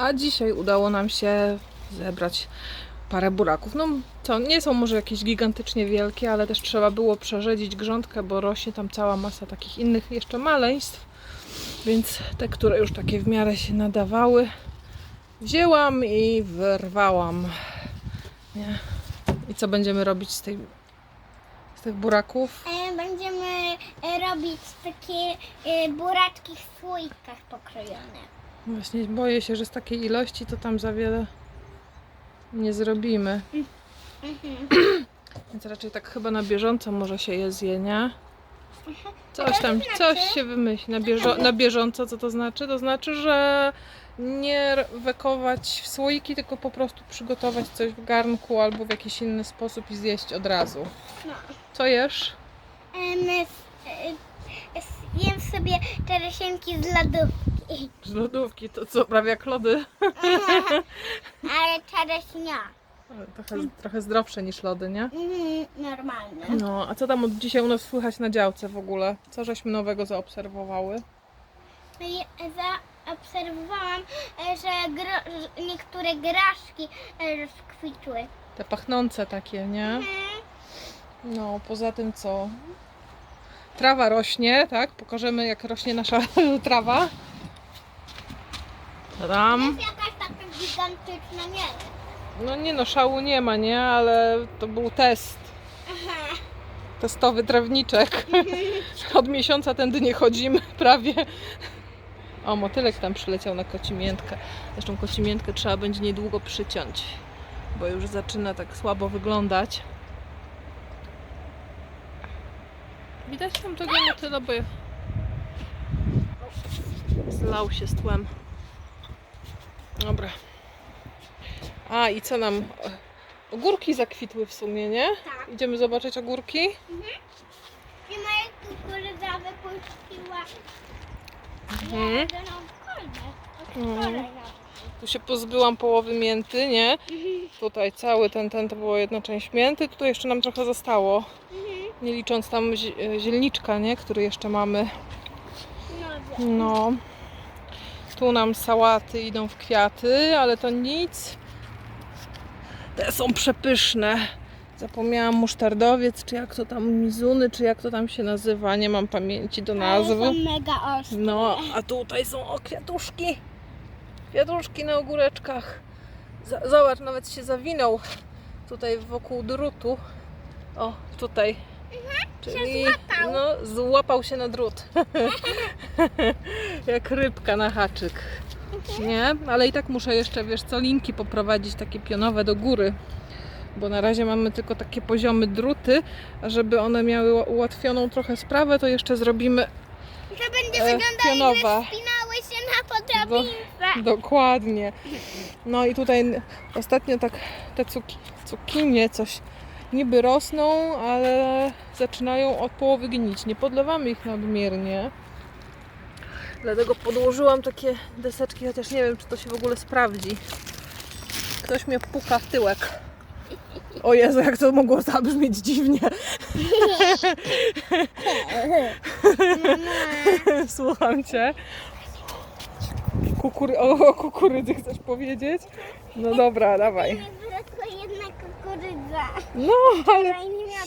A dzisiaj udało nam się zebrać parę buraków. No co, nie są może jakieś gigantycznie wielkie, ale też trzeba było przerzedzić grządkę, bo rośnie tam cała masa takich innych jeszcze maleństw. Więc te, które już takie w miarę się nadawały, wzięłam i wyrwałam. Nie? I co będziemy robić z, tej, z tych buraków? E, Będziemy robić takie e, buraczki w słoikach pokrojone. Właśnie boję się, że z takiej ilości to tam za wiele nie zrobimy. Mhm. Więc raczej tak chyba na bieżąco może się je zje, nie? Coś A co tam, coś znaczy? się wymyśli. Na, bieżo, na bieżąco co to znaczy? To znaczy, że nie wekować w słoiki, tylko po prostu przygotować coś w garnku albo w jakiś inny sposób i zjeść od razu. No. Co jesz? E, Jem sobie czeresienki z lodówki. Z lodówki, to co, prawie jak lody? Ale czereśnia. Ale Trochę, trochę zdrowsze niż lody, nie? Mhm, Normalne. No, a co tam od dzisiaj u nas słychać na działce w ogóle? Co żeśmy nowego zaobserwowały? No i Zaobserwowałam, e, że gro, że niektóre graszki e, rozkwitły. Te pachnące takie, nie? Mhm. No, poza tym co? Trawa rośnie, tak? Pokażemy jak rośnie nasza trawa. Tam. Jest jakaś taka gigantyczna, nie No nie no, szału nie ma, nie? Ale to był test. Aha. Testowy trawniczek. Od miesiąca tędy nie chodzimy prawie. O, motylek tam przyleciał na kocimiętkę. Zresztą kocimiętkę trzeba będzie niedługo przyciąć, bo już zaczyna tak słabo wyglądać. Widać tam tego motyla, bo zlał się z tłem. Dobra. A i co nam... Ogórki zakwitły w sumie, nie? Tak. Idziemy zobaczyć ogórki? I moja kukurydza wypuściła Mhm. jeden kolbę. Mhm. Tu się pozbyłam połowy mięty, nie? Tutaj cały ten, ten to była jedna część mięty, tutaj jeszcze nam trochę zostało. Nie licząc tam zi- zielniczka, nie? Który jeszcze mamy. No. Tu nam sałaty idą w kwiaty, ale to nic. Te są przepyszne. Zapomniałam musztardowiec, czy jak to tam, mizuny, czy jak to tam się nazywa. Nie mam pamięci do nazwy. Ale są mega ostre. No, a tutaj są o kwiatuszki. Kwiatuszki na ogóreczkach. Zobacz, nawet się zawinął tutaj wokół drutu. O, tutaj. Czyli złapał. no, złapał się na drut. Jak rybka na haczyk. Nie? Ale i tak muszę jeszcze, wiesz co, linki poprowadzić takie pionowe do góry. Bo na razie mamy tylko takie poziomy druty, a żeby one miały ułatwioną trochę sprawę, to jeszcze zrobimy To będzie E, wyglądało pionowa. spinały się na podrobince. Dokładnie. No i tutaj ostatnio tak te cuki, cukinie coś niby rosną, ale zaczynają od połowy gnić. Nie podlewamy ich nadmiernie. Dlatego podłożyłam takie deseczki, chociaż nie wiem, czy to się w ogóle sprawdzi. Ktoś mnie puka w tyłek. O Jezu, jak to mogło zabrzmieć dziwnie. Słucham Cię. Kukury... O, kukurydzy chcesz powiedzieć? No dobra, dawaj. Nie wyrosła jedna kukurydza. No, ale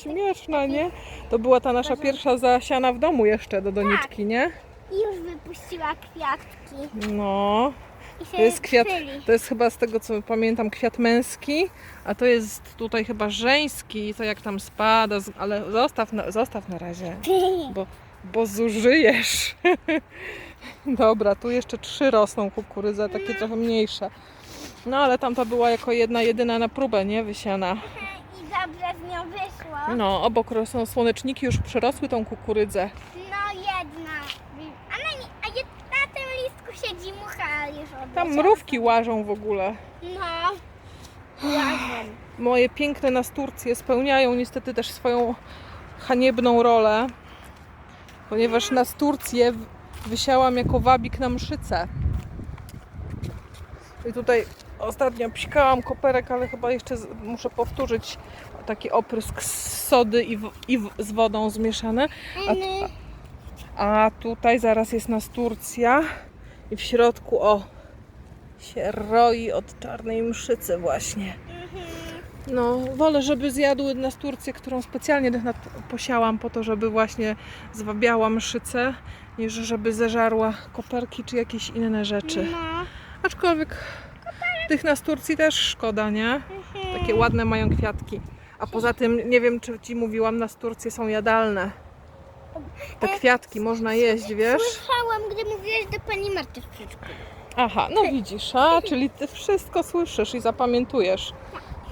śmieszna, nie? To była ta nasza pierwsza zasiana w domu jeszcze do doniczki, nie? I już wypuściła kwiatki. No, to jest kwiat, to jest chyba z tego co pamiętam kwiat męski, a to jest tutaj chyba żeński, to jak tam spada, z- ale zostaw na, zostaw na razie, bo, bo zużyjesz. Dobra, tu jeszcze trzy rosną kukurydze, takie trochę mniejsze. No ale tamta była jako jedna, jedyna na próbę, nie? Wysiana. Dobrze z nią wyszło. No, obok rosną słoneczniki, już przerosły tą kukurydzę. No jedna. A na, nie- a na tym listku siedzi mucha ale już Tam odleciała. mrówki łażą w ogóle. No. Łażą. Moje piękne nasturcje spełniają niestety też swoją haniebną rolę, ponieważ nasturcje wysiałam jako wabik na mszycę. I tutaj ostatnio psikałam koperek, ale chyba jeszcze muszę powtórzyć taki oprysk z sody i, w, i w, z wodą zmieszane. Eny. A tutaj zaraz jest nasturcja i w środku, o, się roi od czarnej mszycy właśnie. No, wolę, żeby zjadły nasturcję, którą specjalnie posiałam po to, żeby właśnie zwabiała mszycę, niż żeby zeżarła koperki czy jakieś inne rzeczy. No. Aczkolwiek tych nasturcji też szkoda, nie? Takie ładne mają kwiatki. A poza tym, nie wiem czy Ci mówiłam, nasturcje są jadalne. Te kwiatki można jeść, wiesz? Słyszałam, gdy mówiłaś do pani Marty w przedszkolu. Aha, no widzisz, a, czyli Ty wszystko słyszysz i zapamiętujesz.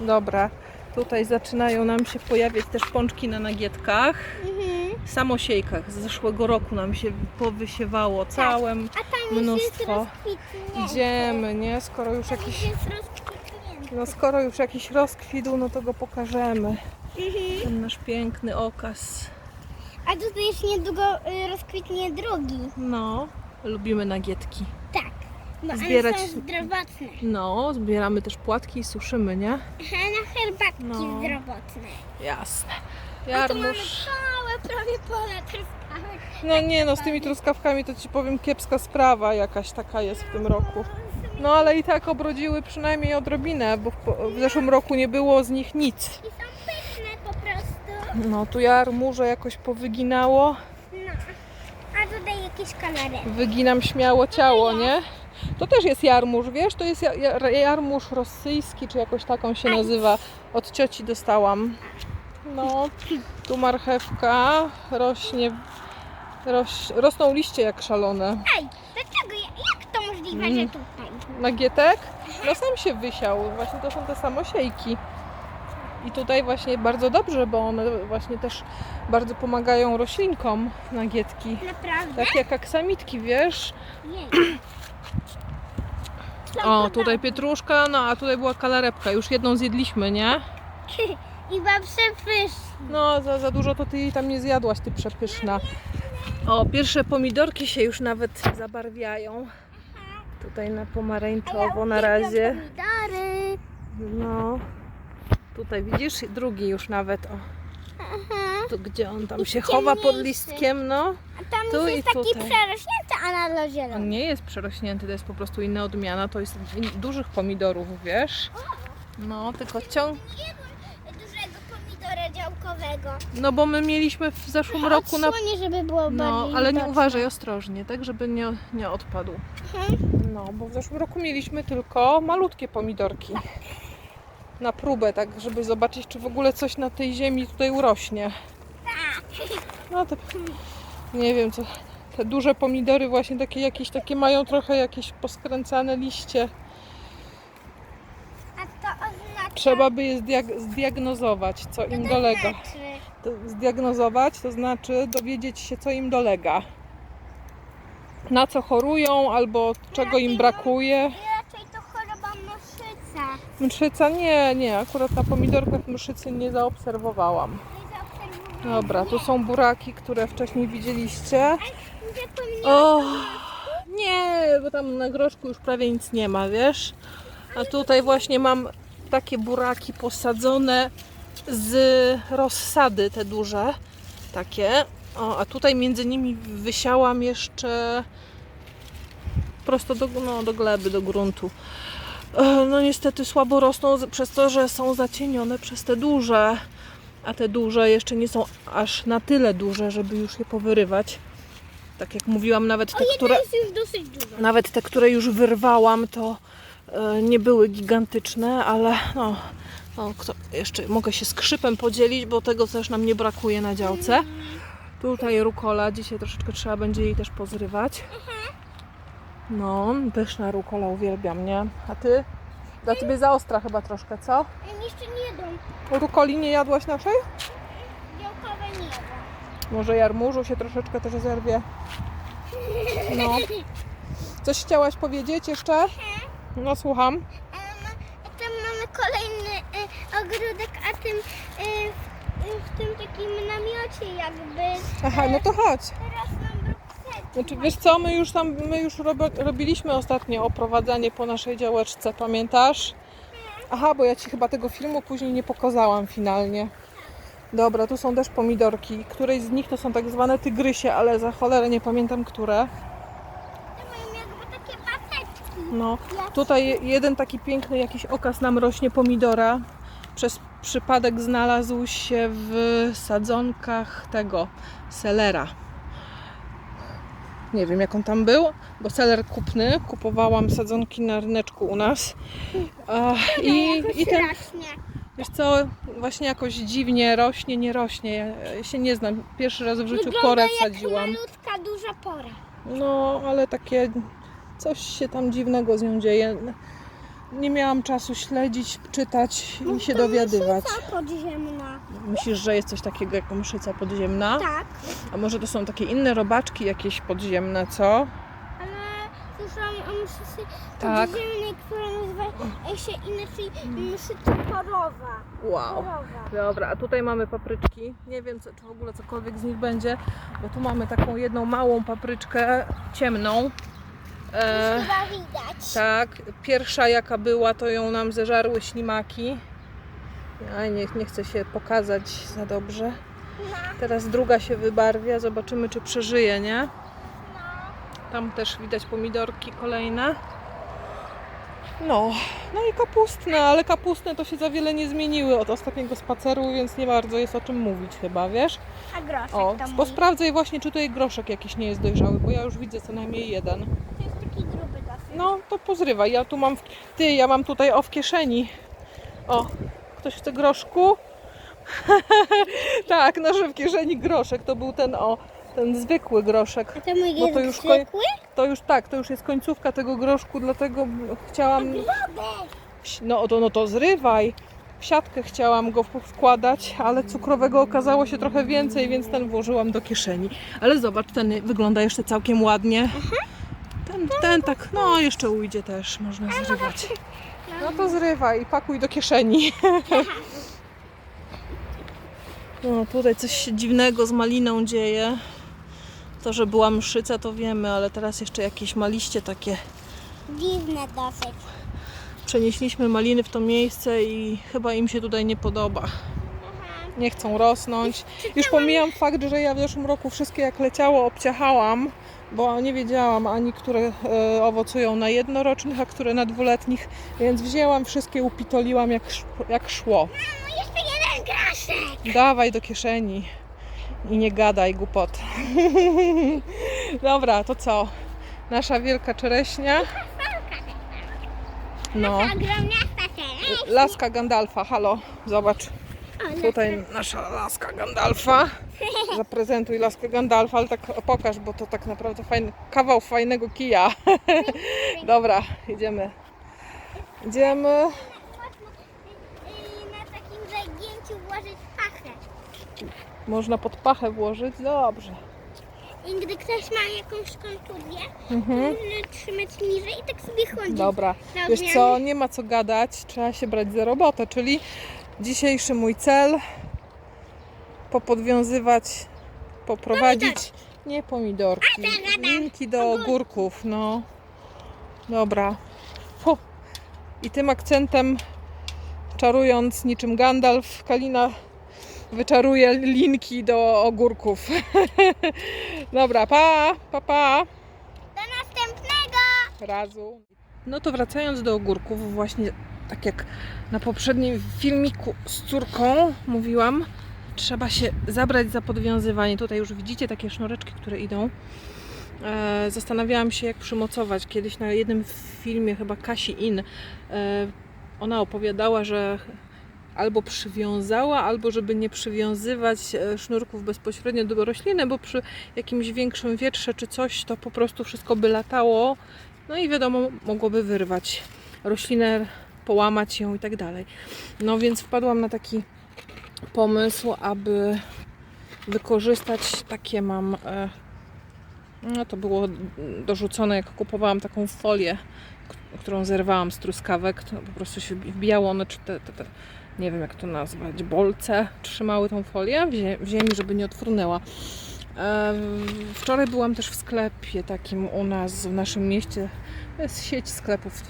Dobra, tutaj zaczynają nam się pojawiać też pączki na nagietkach. Mhm. Samosiejkach z zeszłego roku nam się powysiewało całym. A tam już jest Mnóstwo. Idziemy, nie? Skoro już jakiś, no skoro już jakiś rozkwitł, no to go pokażemy. Mhm. Ten nasz piękny okaz. A tutaj już niedługo y, rozkwitnie drugi. No, lubimy nagietki. Bo Zbierać- one są zdrowotne. No, zbieramy też płatki i suszymy, nie? Na herbatki No. zdrowotne. Jasne. A tu mamy całe prawie pole truskawek. No nie no, z tymi truskawkami to ci powiem kiepska sprawa jakaś taka jest w tym roku. No ale i tak obrodziły przynajmniej odrobinę, bo w, po- w zeszłym roku nie było z nich nic. I są pyszne po prostu. No tu jarmuże jakoś powyginało. No. A tutaj jakieś kolory. Wyginam śmiało ciało, nie? To też jest jarmuż, wiesz? To jest ja- ja- jarmuż rosyjski, czy jakoś taką się nazywa. Od cioci dostałam. No, tu marchewka rośnie. Roś, rosną liście jak szalone. Ej, dlaczego? Jak to możliwe, Mm. że tutaj? Nagietek? No sam się wysiał. Właśnie to są te samosiejki. I tutaj właśnie bardzo dobrze, bo one właśnie też bardzo pomagają roślinkom nagietki. Naprawdę? Tak jak aksamitki, wiesz? Jej. O, tutaj pietruszka, no a tutaj była kalarepka. Już jedną zjedliśmy, nie? I mam przepyszne. No, za, za dużo to ty jej tam nie zjadłaś, ty przepyszna. O, pierwsze pomidorki się już nawet zabarwiają. Tutaj na pomarańczowo na razie. Pomidory. No. Tutaj widzisz, drugi już nawet, o, Aha. tu gdzie on tam I się chowa pod ciemniejszy. listkiem, no. A tam Tu już i jest taki tutaj. przerośnięty, a na dole On nie jest przerośnięty, to jest po prostu inna odmiana, to jest dużych pomidorów, wiesz? No, tylko ciąg... Dużego pomidora działkowego. No bo my mieliśmy w zeszłym roku na... Odsłonię, żeby było No, bardziej ale nie widoczne. uważaj ostrożnie, tak, żeby nie, nie odpadł. Mhm. No, bo w zeszłym roku mieliśmy tylko malutkie pomidorki. Na próbę, tak, żeby zobaczyć, czy w ogóle coś na tej ziemi tutaj urośnie. No to nie wiem, co. Te duże pomidory właśnie takie jakieś takie mają trochę jakieś poskręcane liście. A to oznacza... Trzeba by je zdiag- zdiagnozować, co im dolega. Znaczy, To zdiagnozować to znaczy dowiedzieć się, co im dolega. Na co chorują albo czego im brakuje. raczej to choroba moszyca. Mszyca? Nie, nie, akurat na pomidorkach mszycy nie zaobserwowałam. Dobra, tu są buraki, które wcześniej widzieliście. O, nie, bo tam na groszku już prawie nic nie ma, wiesz? A tutaj właśnie mam takie buraki posadzone z rozsady, te duże, takie. O, a tutaj między nimi wysiałam jeszcze prosto do, no, do gleby, do gruntu. E, No niestety słabo rosną przez to, że są zacienione przez te duże, a te duże jeszcze nie są aż na tyle duże, żeby już je powyrywać. Tak jak mówiłam, nawet te, Jedna które, nawet te, które już wyrwałam, to e, nie były gigantyczne, ale no, no jeszcze mogę się skrzypem podzielić, bo tego też nam nie brakuje na działce. Tutaj rukola, dzisiaj troszeczkę trzeba będzie jej też pozrywać. No, pyszna rukola, uwielbiam, nie? A ty? Dla ciebie za ostra chyba troszkę, co? Ja jeszcze nie jadłam. Rukoli nie jadłaś naszej? Białkowe nie jadłam. Może jarmużu się troszeczkę też zerwie. No. Coś chciałaś powiedzieć jeszcze? No słucham. Tam mamy kolejny y, ogródek, a tym y, w, w tym takim namiocie jakby Aha, no to chodź. Znaczy, wiesz co, my już tam, my już robiliśmy ostatnio oprowadzanie po naszej działeczce, pamiętasz? Aha, bo ja Ci chyba tego filmu później nie pokazałam finalnie. Dobra, tu są też pomidorki. Któreś z nich to są tak zwane tygrysie, ale za cholerę nie pamiętam które. No, tutaj jeden taki piękny jakiś okaz nam rośnie pomidora. Przez przypadek znalazł się w sadzonkach tego selera. Nie wiem jak on tam był, bo seler kupny. Kupowałam sadzonki na ryneczku u nas. A, I, i ten, Strasznie. wiesz co, właśnie jakoś dziwnie rośnie, nie rośnie. Ja, ja się nie znam. Pierwszy raz w życiu Wygląda porę jak sadziłam. malutka, duża pora. No, ale takie coś się tam dziwnego z nią dzieje. Nie miałam czasu śledzić, czytać i się dowiadywać. Mszyca podziemna. Myślisz, że jest coś takiego jak mszyca podziemna? Tak, A może to są takie inne robaczki jakieś podziemne, co? ale słyszałam o mszycy Tak. podziemnej, która nazywa się inaczej mszyca porowa. Wow. Porowa. Dobra, a tutaj mamy papryczki. Nie wiem, co, czy w ogóle cokolwiek z nich będzie, bo tu mamy taką jedną małą papryczkę ciemną. E, Chyba widać. Tak, pierwsza jaka była, to ją nam zeżarły ślimaki. Ja nie, nie chcę się pokazać za dobrze. No, Teraz druga się wybarwia, zobaczymy czy przeżyje, nie? no. Tam też widać pomidorki kolejne. No, no i kapustne, ale kapustne to się za wiele nie zmieniły od ostatniego spaceru, więc nie bardzo jest o czym mówić chyba, wiesz? A groszek O, to mój. bo sprawdzaj właśnie, czy tutaj groszek jakiś nie jest dojrzały, bo ja już widzę co najmniej jeden. Taki gruby dosyć. No, to pozrywaj. Ja tu mam. W... Ty, ja mam tutaj o w kieszeni. O, ktoś chce groszku? tak, nasze w kieszeni groszek. To był ten o, ten zwykły groszek. A to mój Bo to jest już zwykły? To już tak, to już jest końcówka tego groszku, dlatego chciałam. No to, no to zrywaj. W siatkę chciałam go wkładać, ale cukrowego okazało się trochę więcej, więc ten włożyłam do kieszeni. Ale zobacz, ten wygląda jeszcze całkiem ładnie. Ten, ten tak, no jeszcze ujdzie też, można zrywać. No to zrywaj i pakuj do kieszeni. No tutaj coś się dziwnego z maliną dzieje. To, że była mszyca to wiemy, ale teraz jeszcze jakieś maliście takie. Dziwne dosyć. Przenieśliśmy maliny w to miejsce i chyba im się tutaj nie podoba. Nie chcą rosnąć. Już pomijam fakt, że ja w zeszłym roku wszystkie jak leciało obciachałam, bo nie wiedziałam ani które e, owocują na jednorocznych, a które na dwuletnich, więc wzięłam wszystkie, upitoliłam jak, jak szło. No jeszcze jeden groszek. Dawaj do kieszeni i nie gadaj głupot. Dobra, to co? Nasza wielka czereśnia. No, laska Gandalfa, halo, zobacz. Tutaj nasza laska Gandalfa. Zaprezentuj laskę Gandalfa, ale tak pokaż, bo to tak naprawdę fajny, kawał fajnego kija. Dobra, idziemy. Idziemy. Na takim zagięciu włożyć pachę. Można pod pachę włożyć. Dobrze. I gdy ktoś ma jakąś kontuzję, Mhm. można trzymać niżej i tak sobie chodzić. Dobra. Wiesz co, nie ma co gadać, trzeba się brać za robotę, czyli dzisiejszy mój cel popodwiązywać, poprowadzić nie pomidorki, linki do ogórków, no. Dobra. Fu. I tym akcentem czarując niczym Gandalf, Kalina wyczaruje linki do ogórków. Dobra, pa, pa, pa. Do następnego! razu. No to wracając do ogórków, właśnie tak jak na poprzednim filmiku z córką mówiłam, trzeba się zabrać za podwiązywanie. Tutaj już widzicie takie sznureczki, które idą. E, zastanawiałam się, jak przymocować. Kiedyś na jednym filmie, chyba Kasi In, e, ona opowiadała, że albo przywiązała, albo żeby nie przywiązywać e, sznurków bezpośrednio do rośliny, bo przy jakimś większym wietrze czy coś, to po prostu wszystko by latało no i wiadomo, mogłoby wyrwać roślinę, połamać ją i tak dalej. No więc wpadłam na taki pomysł, aby wykorzystać takie mam. E, no to było dorzucone, jak kupowałam taką folię, którą zerwałam z truskawek. To po prostu się wbijało one, czy te, te, te nie wiem jak to nazwać, bolce trzymały tą folię w ziemi, żeby nie odfrunęła. E, Wczoraj byłam też w sklepie takim u nas w naszym mieście. To jest sieć sklepów.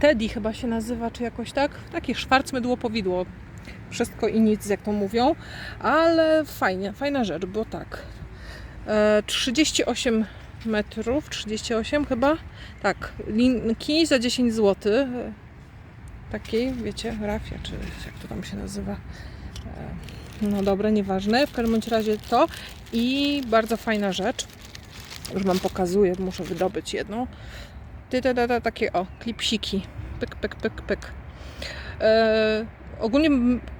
Teddy chyba się nazywa, czy jakoś tak. Taki szwarcmydło powidło. Wszystko i nic, jak to mówią. Ale fajnie, fajna rzecz, bo tak. E, 38 metrów, 38 chyba. Tak, linki za 10 zł. Takiej, wiecie, rafia, czy jak to tam się nazywa. E, No dobra, nieważne. W każdym razie to. I bardzo fajna rzecz. Już Wam pokazuję, muszę wydobyć jedną. Ty, te, te, takie o, klipsiki. Pyk, pyk, pyk, pyk. E, ogólnie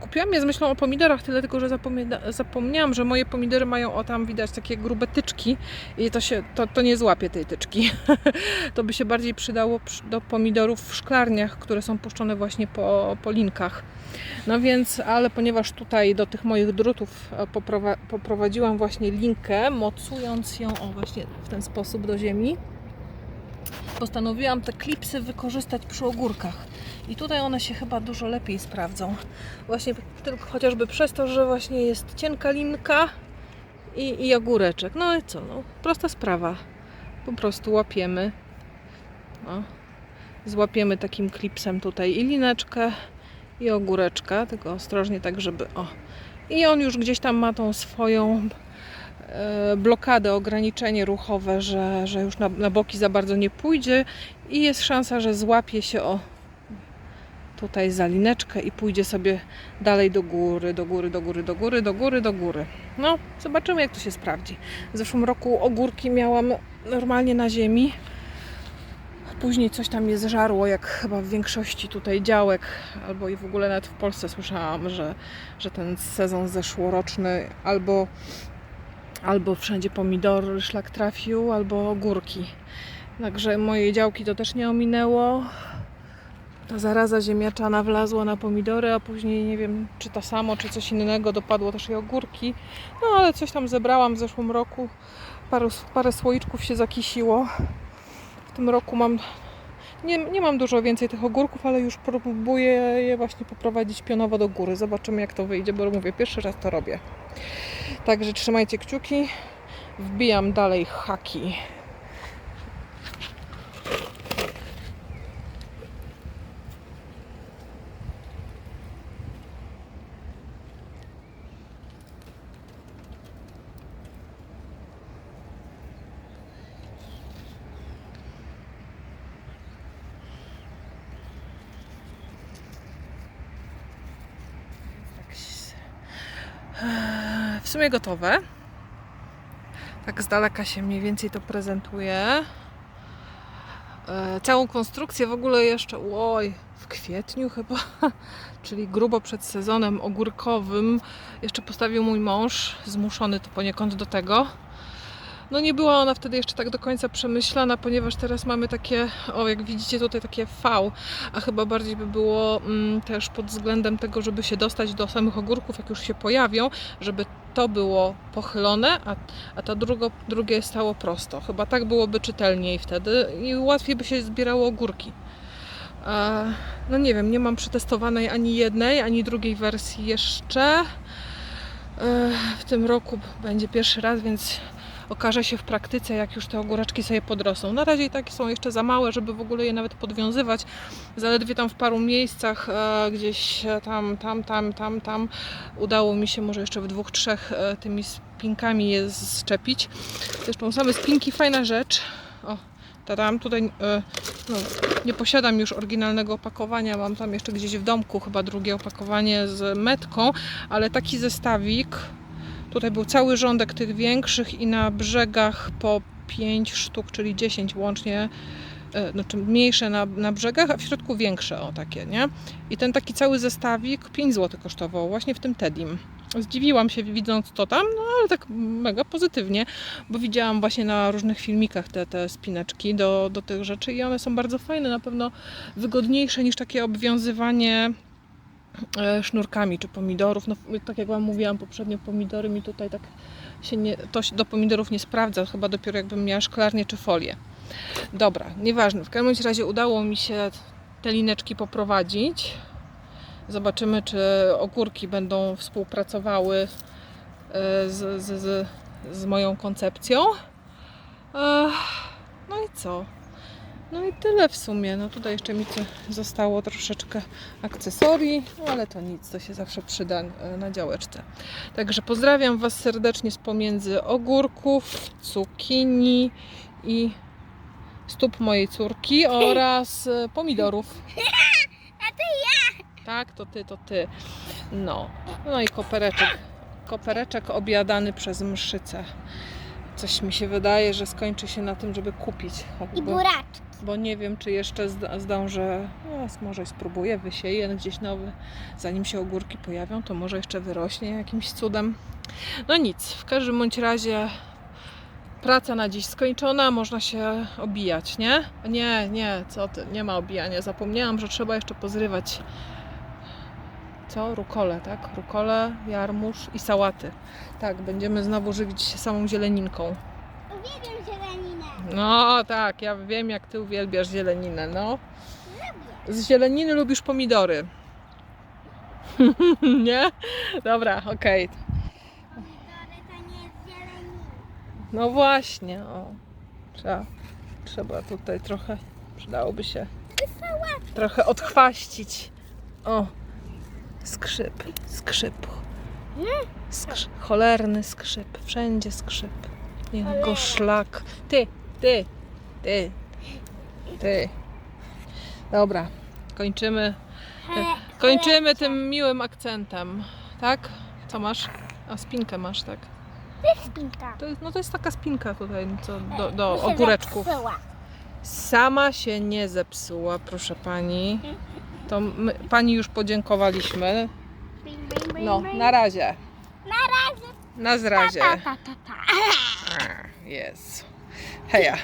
kupiłam je z myślą o pomidorach, tyle tylko, że zapomnia- zapomniałam, że moje pomidory mają o tam widać takie grube tyczki i to się, to, to nie złapie tej tyczki. to by się bardziej przydało przy- do pomidorów w szklarniach, które są puszczone właśnie po, po linkach. No więc, ale ponieważ tutaj do tych moich drutów e, poprowa- poprowadziłam właśnie linkę, mocując ją o właśnie w ten sposób do ziemi, postanowiłam te klipsy wykorzystać przy ogórkach. I tutaj one się chyba dużo lepiej sprawdzą. Właśnie tylko chociażby przez to, że właśnie jest cienka linka i, i ogóreczek. No i co? No, prosta sprawa. Po prostu łapiemy. No. Złapiemy takim klipsem tutaj i lineczkę, i ogóreczka, tylko ostrożnie tak, żeby o. I on już gdzieś tam ma tą swoją blokadę, ograniczenie ruchowe, że, że już na, na boki za bardzo nie pójdzie i jest szansa, że złapie się o tutaj za lineczkę i pójdzie sobie dalej do góry, do góry, do góry, do góry, do góry, do góry. No, zobaczymy jak to się sprawdzi. W zeszłym roku ogórki miałam normalnie na ziemi. Później coś tam je zżarło, jak chyba w większości tutaj działek, albo i w ogóle nawet w Polsce słyszałam, że, że ten sezon zeszłoroczny albo, albo wszędzie pomidory szlak trafił, albo ogórki. Także moje działki to też nie ominęło. Ta zaraza ziemniaczana wlazła na pomidory, a później nie wiem, czy to samo, czy coś innego, dopadło też i ogórki. No ale coś tam zebrałam w zeszłym roku. Parę, parę słoiczków się zakisiło. W tym roku mam. Nie, nie mam dużo więcej tych ogórków, ale już próbuję je właśnie poprowadzić pionowo do góry. Zobaczymy jak to wyjdzie, bo mówię, pierwszy raz to robię. Także trzymajcie kciuki. Wbijam dalej haki. Tak s- Gotowe. Tak z daleka się mniej więcej to prezentuje. E, Całą konstrukcję w ogóle jeszcze, oj, w kwietniu chyba, czyli grubo przed sezonem ogórkowym, jeszcze postawił mój mąż, zmuszony to poniekąd do tego. No nie była ona wtedy jeszcze tak do końca przemyślana, ponieważ teraz mamy takie, o jak widzicie tutaj takie V, a chyba bardziej by było mm, też pod względem tego, żeby się dostać do samych ogórków, jak już się pojawią, żeby to było pochylone, a, a to drugo, drugie stało prosto. Chyba tak byłoby czytelniej wtedy i łatwiej by się zbierało ogórki. E, no nie wiem, nie mam przetestowanej ani jednej, ani drugiej wersji jeszcze. E, w tym roku będzie pierwszy raz, więc okaże się w praktyce, jak już te ogóreczki sobie podrosną. Na razie i tak są jeszcze za małe, żeby w ogóle je nawet podwiązywać. Zaledwie tam w paru miejscach, e, gdzieś e, tam, tam, tam, tam, tam udało mi się może jeszcze w dwóch, trzech e, tymi spinkami je zczepić. Zresztą same spinki fajna rzecz. O, tadam, tutaj e, no, nie posiadam już oryginalnego opakowania, mam tam jeszcze gdzieś w domku chyba drugie opakowanie z metką, ale taki zestawik Tutaj był cały rządek tych większych i na brzegach po 5 sztuk, czyli 10 łącznie. e, Znaczy mniejsze na, na brzegach, a w środku większe, o takie, nie? I ten taki cały zestawik 5 zł kosztował, właśnie w tym Tedim. Zdziwiłam się widząc to tam, no ale tak mega pozytywnie, bo widziałam właśnie na różnych filmikach te, te spineczki do, do tych rzeczy i one są bardzo fajne, na pewno wygodniejsze niż takie obwiązywanie sznurkami czy pomidorów. No, tak jak Wam mówiłam poprzednio, pomidory mi tutaj tak się nie, to się do pomidorów nie sprawdza, chyba dopiero jakbym miała szklarnię czy folię. Dobra, nieważne. W każdym razie udało mi się te lineczki poprowadzić. Zobaczymy, czy ogórki będą współpracowały e, z, z, z, z moją koncepcją. No i co? No i tyle w sumie. No tutaj jeszcze mi zostało troszeczkę akcesorii, ale to nic, to się zawsze przyda e, na działeczce. Także pozdrawiam Was serdecznie z pomiędzy ogórków, cukinii i stóp mojej córki oraz e, pomidorów. A to ja! Tak, to ty, to ty. No, no i kopereczek. Kopereczek obiadany przez mszycę. Coś mi się wydaje, że skończy się na tym, żeby kupić. I choćby- buraczki. bo nie wiem, czy jeszcze zda- zdążę. No, może spróbuję, wysieję gdzieś nowy. Zanim się ogórki pojawią, to może jeszcze wyrośnie jakimś cudem. No nic, w każdym bądź razie praca na dziś skończona, można się obijać, nie? Nie, nie, co ty, nie ma obijania. Zapomniałam, że trzeba jeszcze pozrywać. Co? Rukole, tak? Rukole, jarmuż i sałaty. Tak, będziemy znowu żywić się samą zieleninką. Uwielbiam zieleninę. No tak, ja wiem jak ty uwielbiasz zieleninę, no. Z zieleniny lubisz pomidory. nie? Dobra, okej. Pomidory to nie jest zielenina. No właśnie, o. Trzeba, trzeba tutaj trochę, przydałoby się trochę odchwaścić. O, skrzyp, skrzyp. Cholerny skrzyp, wszędzie skrzyp. Niech go Cholera. szlak. Ty, ty, ty, ty. Dobra, kończymy. He, Kończymy tym miłym akcentem, tak? Co masz? A spinkę masz, tak? Spinka. To jest, no to jest taka spinka tutaj, co do, do Mi się ogóreczków. zepsuła. Sama się nie zepsuła, proszę pani. To my, pani już podziękowaliśmy. No, na razie. Na razie. Na zrazie. Ta, ta, ta, ta. Jest. Heja.